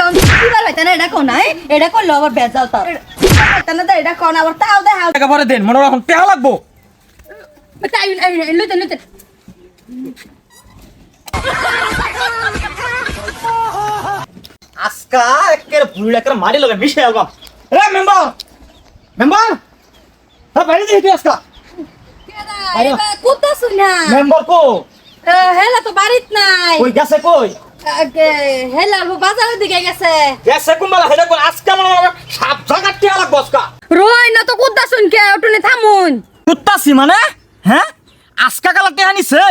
হইতে না এটা কোন নাই? এটা করল আবার বেজাল তার। দিবার না এটা কোন আবার তাও দেখাও। টাকা পরে দেন মনে রাখুন টেহা লাগবো। তাই লইতে লইতে। আজকা একের ভুল একের মারি লগে মিশে আলবাম রে মেম্বার! মেম্বার! হ্যাঁ বাইরে তুই আজকা। আরে। শুনা মেম্বার কো? হেলা তো বাড়িত নাই। কই গেছে কই? হেলা বাজারের দিকে গেছে। কোন আজকা মনে রাখুন সাপ জায়গা টেহা লাগবো আজকা। রই না তো কুত্তা শুন ওটুনে থামুন। কুত্তাছি মানে? হ্যাঁ? আজকা কালা টেহা নিছে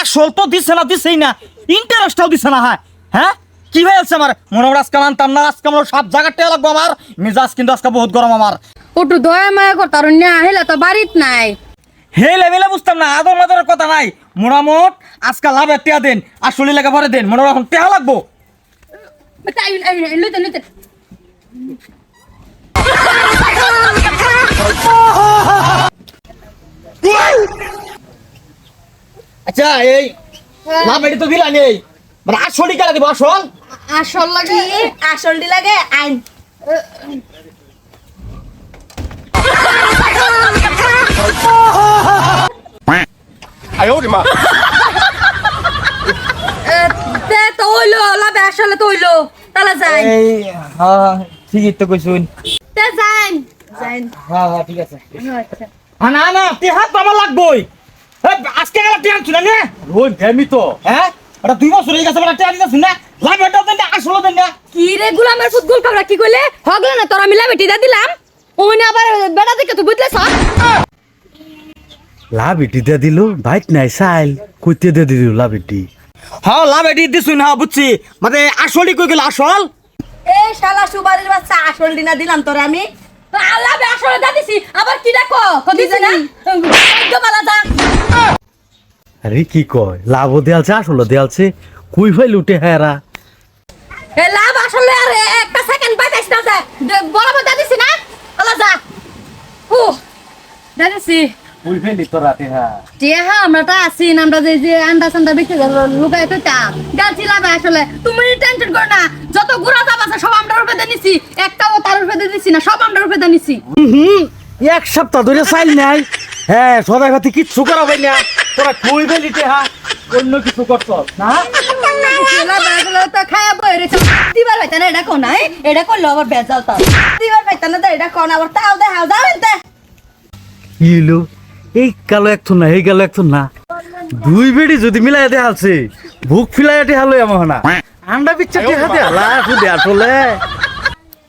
আসল তো দিছে না দিছেই না। ইন্টারেস্টটাও দিছে না হ্যাঁ? হ্যাঁ? কি হয়েছে আমার? মনে হয় আজকে মানতাম না আজকে আমার সাপ জায়গা টেহা লাগবো আমার। মেজাজ কিন্তু আজকে বহুত গরম আমার। ওটু দয়া মায়া করতার না হেলা তো বাড়িত নাই। হে লেভেলে বুঝতাম না আদর মাদরের কথা নাই। মোটামুট আজকে লাভে টেহা দেন আর শরীর লেগে পরে দেন মনে রাখুন টেহা লাগবো। তাই লইতে লইতে আচ্ছা এই লাভ এটি তো দিলা নেই। মানে কেলা দিব আসল? আসল লাগে আসলটি লাগে আইন। তে তো হইল লাভে আসলে তো হইল তাহলে যাই। হ্যাঁ ঠিকই তো কইছুন তে যাইন যাইন হ্যাঁ হ্যাঁ ঠিক আছে। আচ্ছা। না না তো আমার লাগবোই। এই, আজকে গেলা টেহা ছিল না ওই ভেমি তো। হ্যাঁ ওটা দুই বছর হয়ে গেছে ওটা টেহা দিতেছি না। লাভ এটা দেন না দেন না। কি রে গুলামের ফুটবল খাবরা কি কইলে? হগলে না তোরা মিলা বেটি দা দিলাম। ওনে আবার বেটা দেখে তুই বুঝলে সব লাভিটি দিয়ে দিল বাইক নাই সাইল কইতে দিয়ে দিল লাভিটি হ্যাঁ লাভ এটি দিছুন হ্যাঁ বুঝছি। মানে আসলই কই গেল আসল? এ শালা সুবারির বাচ্চা আসল দিনা দিলাম তোরে আমি। আল্লাহ বে আসলে দা দিছি। আবার কি ডাকো কদিছে না? খাদ্য মালা যা। আরে কি কয়? লাভও দেয়ালছে আসলে দেয়ালছে। কুই ফাইল উঠে হেরা? এ লাভ আসলে আর এ- একটা সেকেন্ড পাইতাইছ না যে দে- বরাবর দা দিছি না? আল্লাহ যা। ও দা দিছি। তো রাতে হ্যাঁ টিয়া আমরা তো আছি না, আমরা যে যে আন্ডা সান্ডা বিক্রি করে লুকাই তো তা গাছি লাভ আসলে। তুমি টেনশন করো না। যত গুড়া দাম আছে সব আমরা রূপে দিছি একটাও তার রূপে দিছি না সব আমরা রূপে দিছি হুম এক সপ্তাহ ধরে চাইল নাই। সদাই ভাতি কিচ্ছু করা হয় না তোরা কুই ফাইলিতে অন্য কিছু করছ না? তো খায়া বই রেছে দিবার পাইতা না এটা কোন নাই এটা করল আবার বেজাল তার দিবার পাইতা না এটা কোন? আবার তাও দেখাও যাও এনতে ইলো এই কালো এক না, এই কালো এক না। দুই বেড়ি যদি মিলাই দে হালছে ভুক ফিলাই দেখাল এমন না আন্ডা বিচ্ছা দেখাতে হালা আসলে